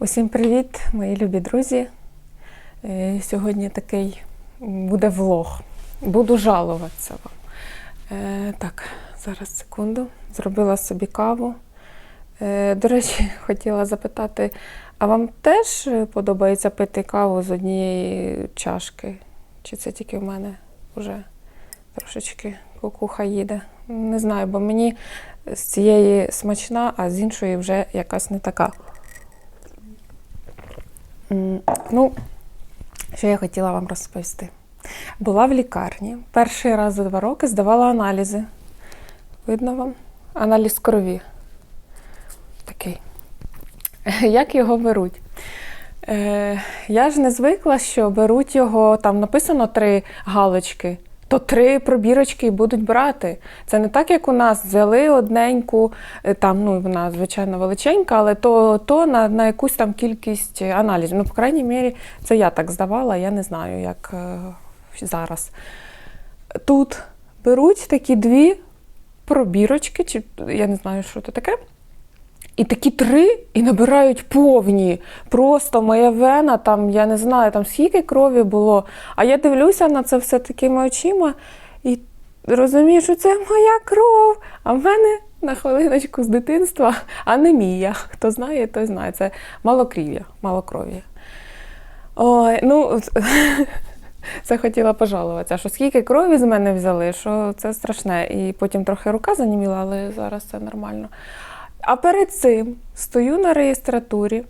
Усім привіт, мої любі друзі. Е, Сьогодні такий буде влог. Буду жалуватися вам. Е, Так, зараз секунду. Зробила собі каву. Е, До речі, хотіла запитати, а вам теж подобається пити каву з однієї чашки? Чи це тільки в мене вже трошечки кукуха їде? Не знаю, бо мені з цієї смачна, а з іншої вже якась не така. Ну, що я хотіла вам розповісти. Була в лікарні. Перший раз за два роки здавала аналізи. Видно вам? Аналіз крові. Такий. Як його беруть? Е, я ж не звикла, що беруть його, там написано три галочки, то три пробірочки і будуть брати. Це не так, як у нас взяли одненьку, е, там, ну, вона, звичайно, величенька, але то, то на, на якусь там кількість аналізів. Ну, по крайній мірі, це я так здавала, я не знаю, як е, зараз. Тут беруть такі дві пробірочки, чи я не знаю, що це таке. І такі три і набирають повні. Просто моя вена, там, я не знаю, там скільки крові було. А я дивлюся на це все такими очима і розумію, що це моя кров. А в мене на хвилиночку з дитинства анемія. Хто знає, той знає. Це малокрів'я, малокров'я. Ой, ну, це хотіла пожалуватися, що скільки крові з мене взяли, що це страшне. І потім трохи рука заніміла, але зараз це нормально. А перед цим стою на реєстратурі.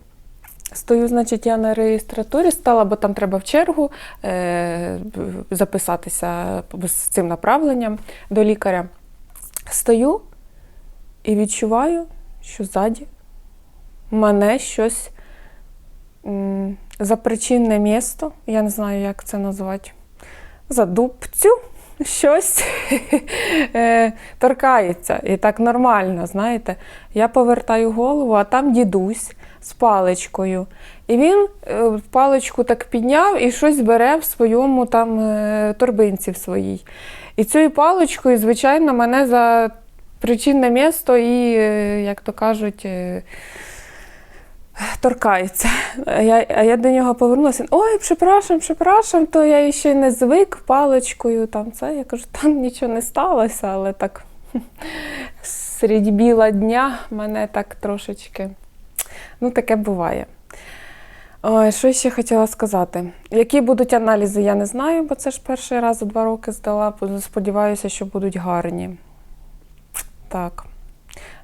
Стою, значить, я на реєстратурі стала, бо там треба в чергу е, записатися з цим направленням до лікаря. Стою і відчуваю, що ззаді мене щось м, за причинне місто, я не знаю, як це назвати, за дубцю щось е, торкається. І так нормально, знаєте. Я повертаю голову, а там дідусь з паличкою. І він е, паличку так підняв і щось бере в своєму там е, торбинці в своїй. І цією паличкою, звичайно, мене за причинне місто і, як то кажуть, торкається. А я, я до нього повернулася. Ой, припрашам, припрашам, то я ще не звик паличкою. Там це. Я кажу, там нічого не сталося, але так серед біла дня мене так трошечки. Ну, таке буває. Ой, що ще хотіла сказати? Які будуть аналізи, я не знаю, бо це ж перший раз за два роки здала. Сподіваюся, що будуть гарні. Так.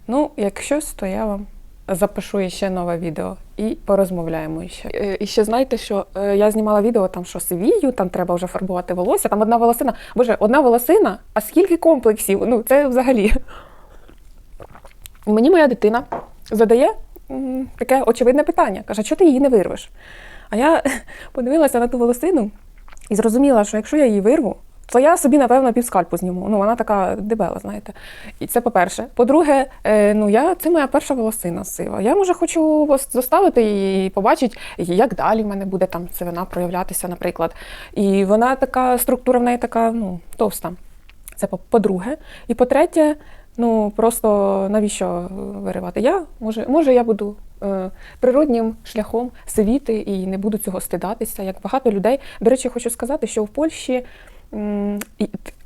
Ну, як щось, то я вам запишу ще нове відео і порозмовляємо ще. Е, І ще знаєте, що е, я знімала відео, там що сивію, там треба вже фарбувати волосся, там одна волосина. Боже, одна волосина, а скільки комплексів? Ну, це взагалі. Мені моя дитина задає таке очевидне питання. Каже, що ти її не вирвеш? А я подивилася на ту волосину і зрозуміла, що якщо я її вирву, то я собі, напевно, півскальпу зніму. Ну, вона така дебела, знаєте. І це по-перше. По-друге, е, ну я це моя перша волосина сива. Я може хочу ос- заставити і побачити, як далі в мене буде там сивина проявлятися, наприклад. І вона така, структура в неї така, ну, товста. Це по- по-друге. І по-третє, ну просто навіщо виривати? Я може, може я буду е, природнім шляхом сивіти і не буду цього стидатися, як багато людей. До речі, хочу сказати, що в Польщі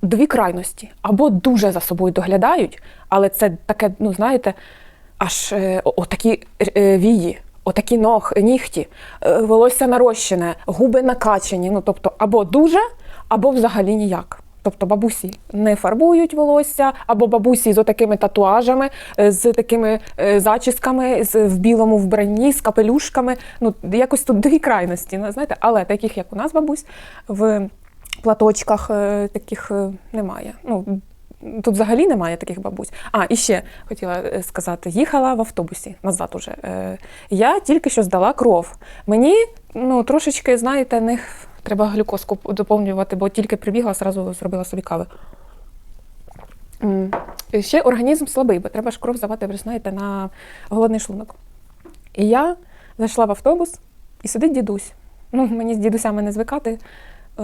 дві крайності або дуже за собою доглядають, але це таке, ну знаєте, аж е, отакі е, вії. Отакі ног, нігті, е, волосся нарощене, губи накачані. Ну, тобто, або дуже, або взагалі ніяк. Тобто бабусі не фарбують волосся, або бабусі з отакими татуажами, з такими зачісками, з, в білому вбранні, з капелюшками. Ну, якось тут дві крайності, знаєте, але таких, як у нас бабусь, в платочках е, таких е, немає. Ну, Тут взагалі немає таких бабусь. А, і ще хотіла е, сказати: їхала в автобусі назад уже. Я тільки що здала кров. Мені ну, трошечки, знаєте, не треба глюкозку доповнювати, бо тільки прибігла, зразу зробила собі кави. Ще організм слабий, бо треба ж кров здавати, ви знаєте, на голодний шлунок. І я зайшла в автобус, і сидить дідусь. Ну, мені з дідусями не звикати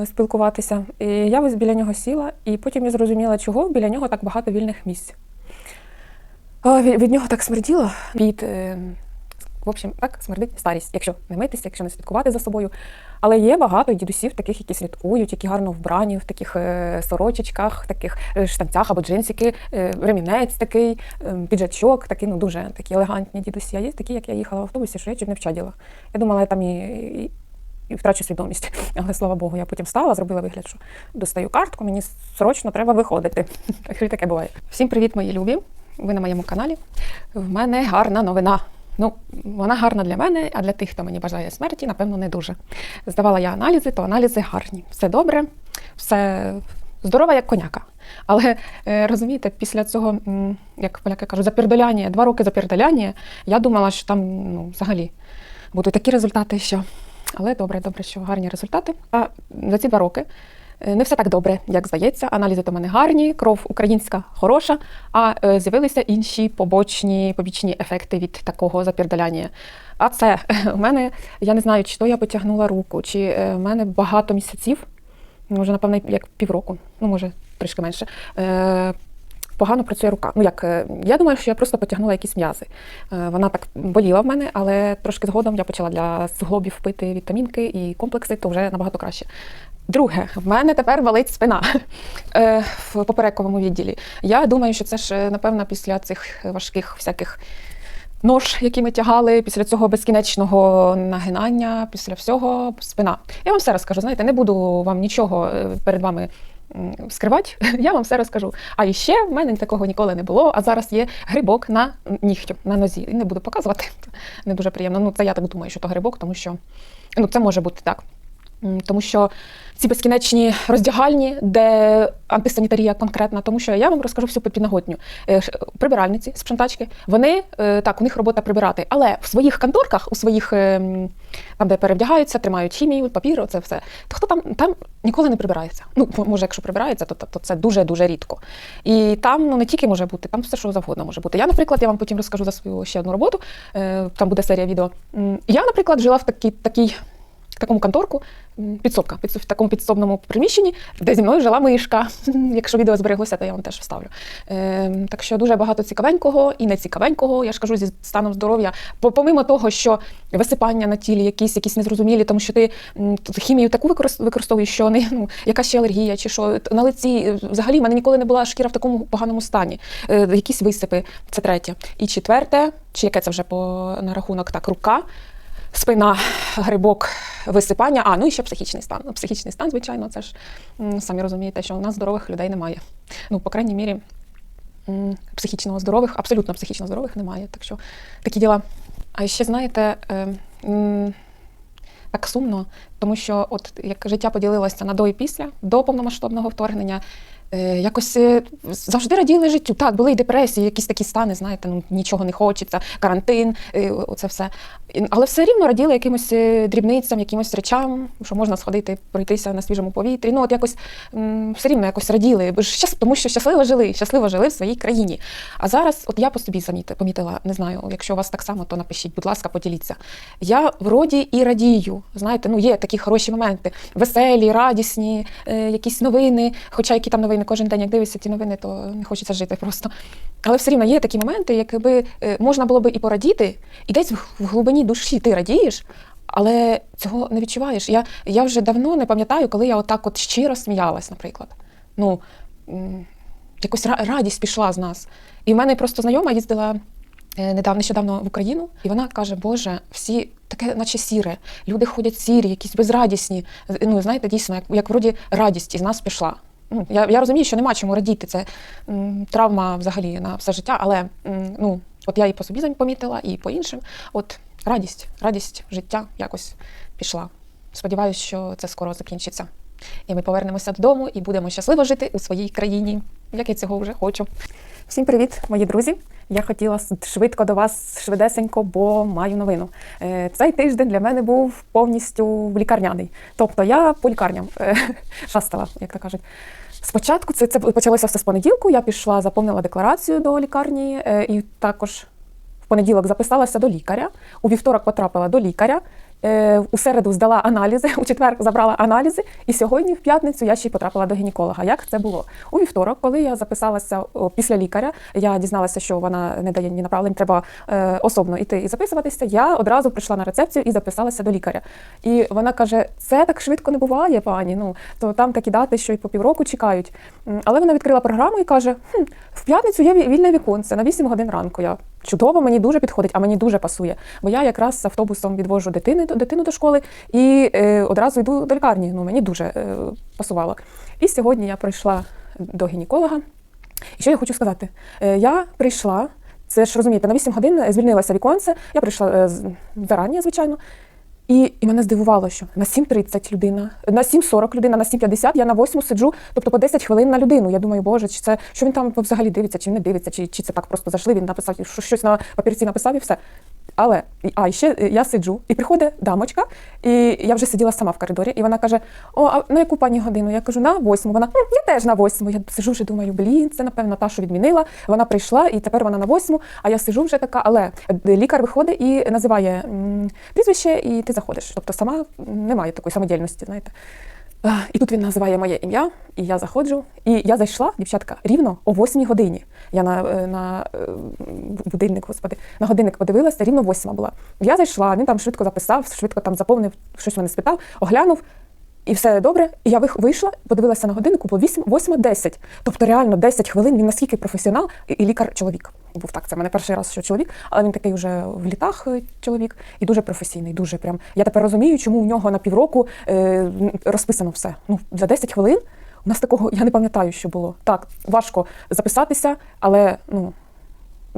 спілкуватися. І я ось біля нього сіла, і потім я зрозуміла, чого біля нього так багато вільних місць. Від, від нього так смерділо від е, В общем, так смердить старість, якщо не митися, якщо не слідкувати за собою. Але є багато дідусів, таких, які слідкують, які гарно вбрані в таких е, сорочечках, таких е, штанцях або джинсики, е, ремінець такий, е, піджачок, такий, ну дуже такі елегантні дідусі. А є такі, як я їхала в автобусі, що я чуть не вчаділа. Я думала, я там і, і, втрачу свідомість. Але слава Богу, я потім встала, зробила вигляд, що достаю картку, мені срочно треба виходити. Так що таке буває. Всім привіт, мої любі! Ви на моєму каналі. В мене гарна новина. Ну, вона гарна для мене, а для тих, хто мені бажає смерті, напевно, не дуже. Здавала я аналізи, то аналізи гарні. Все добре, все здорова, як коняка. Але е, розумієте, після цього, як поляки кажуть, запірдоляння, два роки запірдоляння, я думала, що там ну, взагалі будуть такі результати, що. Але добре, добре, що гарні результати. А за ці два роки е, не все так добре, як здається. Аналізи то мене гарні, кров українська хороша, а е, з'явилися інші побочні побічні ефекти від такого запірдаляння. А це у мене, я не знаю, чи то я потягнула руку, чи е, в мене багато місяців, може, напевно, як півроку, ну може трішки менше. Погано працює рука. Ну як е, я думаю, що я просто потягнула якісь м'язи. Е, Вона так боліла в мене, але трошки згодом я почала для суглобів пити вітамінки і комплекси, то вже набагато краще. Друге, в мене тепер болить спина е, в поперековому відділі. Я думаю, що це ж напевно після цих важких всяких нож, які ми тягали, після цього безкінечного нагинання, після всього спина. Я вам все розкажу. Знаєте, не буду вам нічого перед вами м. Я вам все розкажу. А іще в мене такого ніколи не було. А зараз є грибок на нігтю, на нозі. І не буду показувати. Не дуже приємно. Ну, це я так думаю, що то грибок, тому що ну, це може бути так. Тому що ці безкінечні роздягальні, де антисанітарія конкретна, тому що я вам розкажу всю підноготню. Е, Прибиральниці, спринтачки, вони е, так, у них робота прибирати, але в своїх конторках, у своїх е, там, де перевдягаються, тримають хімію, папір, це все. То хто там там ніколи не прибирається? Ну, може, якщо прибирається, то, то, то це дуже дуже рідко. І там ну не тільки може бути, там все що завгодно може бути. Я, наприклад, я вам потім розкажу за свою ще одну роботу. Е, там буде серія відео. Я, наприклад, жила в такій такій такому конторку, підсобка, підсоб- в такому підсобному приміщенні, де зі мною жила мишка. Якщо відео збереглося, то я вам теж вставлю. Е, так що дуже багато цікавенького і нецікавенького, я ж кажу, зі станом здоров'я. Помимо того, що висипання на тілі якісь, якісь незрозумілі, тому що ти тут хімію таку використовуєш, що не, ну, яка ще алергія, чи що на лиці. е, Взагалі, в мене ніколи не була шкіра в такому поганому стані. Е, якісь висипи, це третє. І четверте, чи яке це вже по на рахунок так, рука спина, грибок, висипання. А, ну і ще психічний стан. Ну, психічний стан, звичайно, це ж самі розумієте, що у нас здорових людей немає. Ну, по крайній мірі, психічно здорових, абсолютно психічно здорових немає. Так що такі діла. А ще знаєте, е, так сумно, тому що от як життя поділилося на до і після, до повномасштабного вторгнення. е, Якось е, завжди раділи життю. Так, були і депресії, якісь такі стани, знаєте, ну нічого не хочеться, карантин, оце все. Але все рівно раділи якимось е, дрібницям, якимось речам, що можна сходити, пройтися на свіжому повітрі. Ну, от якось все рівно якось раділи, бо щас- тому що щасливо жили, щасливо жили в своїй країні. А зараз, от я по собі помітила, не знаю, якщо у вас так само, то напишіть, будь ласка, поділіться. Я вроді і радію. Знаєте, ну є такі хороші моменти, веселі, радісні, е, якісь новини. Хоча які там новини кожен день, як дивишся ті новини, то не хочеться жити просто. Але все рівно є такі моменти, якби е, можна було би і порадіти, і десь в глибині душі ти радієш. Але цього не відчуваєш. Я, я вже давно не пам'ятаю, коли я отак от щиро сміялась, наприклад. Ну, якось радість пішла з нас. І в мене просто знайома їздила е, недавно, нещодавно в Україну, і вона каже: Боже, всі таке, наче сіре, люди ходять сірі, якісь безрадісні. Ну, знаєте, дійсно, як, як вроді радість із нас пішла. Ну, я, я розумію, що нема чому радіти. Це м, травма взагалі на все життя, але м, ну, от я і по собі помітила, і по іншим. От радість, радість життя якось пішла. Сподіваюсь, що це скоро закінчиться. І ми повернемося додому і будемо щасливо жити у своїй країні, як я цього вже хочу. Всім привіт, мої друзі! Я хотіла швидко до вас, швидесенько, бо маю новину. Е, Цей тиждень для мене був повністю лікарняний. Тобто я по лікарням е, шастала, як то кажуть. Спочатку це, це почалося все з понеділку. Я пішла, заповнила декларацію до лікарні е, і також в понеділок записалася до лікаря. У вівторок потрапила до лікаря. Е, У середу здала аналізи, у четвер забрала аналізи, і сьогодні, в п'ятницю, я ще й потрапила до гінеколога. Як це було? У вівторок, коли я записалася після лікаря, я дізналася, що вона не дає ні направлень, треба е, особно йти і записуватися. Я одразу прийшла на рецепцію і записалася до лікаря. І вона каже: це так швидко не буває, пані. Ну то там такі дати, що й по півроку чекають. Але вона відкрила програму і каже: хм, в п'ятницю є вільне віконце на 8 годин ранку. Я чудово, мені дуже підходить, а мені дуже пасує. Бо я якраз з автобусом відвожу дитини, дитину до школи і е, одразу йду до лікарні. Ну мені дуже е, пасувало. І сьогодні я прийшла до гінеколога. І що я хочу сказати? Е, я прийшла. Це ж розумієте, на 8 годин звільнилася віконце. Я прийшла е, зарані, звичайно. І, і мене здивувало, що на 7.30 людина, на 7.40 людина, на 7.50 я на 8 сиджу, тобто по 10 хвилин на людину. Я думаю, боже, чи це що він там взагалі дивиться, чи не дивиться, чи, чи це так просто зайшли, він написав, що щось на папірці написав і все. Але а ще е, я сиджу, і приходить дамочка, і я вже сиділа сама в коридорі, і вона каже: О, а на яку пані годину? Я кажу, на восьму. Вона «М, я теж на восьму. Я сиджу вже думаю, блін, це напевно та, що відмінила. Вона прийшла, і тепер вона на восьму. А я сиджу вже така, але е, лікар виходить і називає прізвище, і ти заходиш. Тобто сама немає такої самодільності, знаєте. І тут він називає моє ім'я, і я заходжу. І я зайшла, дівчатка, рівно о 8 годині. Я на, е, на е, будильник, господи, на годинник подивилася, рівно восьма була. Я зайшла, він там швидко записав, швидко там заповнив, щось мене спитав, оглянув. І все добре. І я вийшла, подивилася на годиннику, по 8, 8.10. Тобто реально 10 хвилин він наскільки професіонал і, і лікар чоловік. Був так, це в мене перший раз, що чоловік, але він такий вже в літах е, чоловік і дуже професійний, дуже прям. Я тепер розумію, чому у нього на півроку е, розписано все. Ну, за 10 хвилин у нас такого я не пам'ятаю, що було. Так, важко записатися, але ну.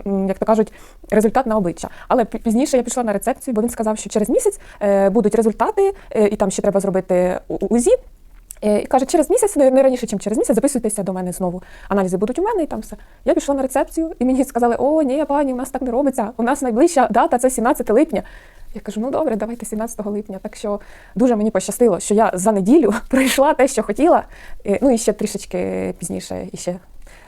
Як то кажуть, результат на обличчя. Але пізніше я пішла на рецепцію, бо він сказав, що через місяць е, будуть результати, е, і там ще треба зробити УЗІ. Е, І каже, через місяць, не раніше, ніж через місяць, записуйтеся до мене знову. Аналізи будуть у мене і там все. Я пішла на рецепцію, і мені сказали: о, ні, пані, у нас так не робиться. У нас найближча дата це 17 липня. Я кажу, ну добре, давайте 17 липня. Так що дуже мені пощастило, що я за неділю пройшла те, що хотіла. Ну і ще трішечки пізніше і ще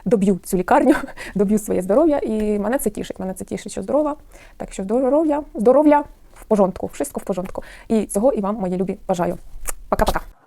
доб'ю цю лікарню, доб'ю своє здоров'я. І мене це тішить. Мене це тішить, що здорова. Так що здоров'я, здоров'я в пожонтку, Всього в пожонтку. І цього і вам, мої любі, бажаю. Пока-пока.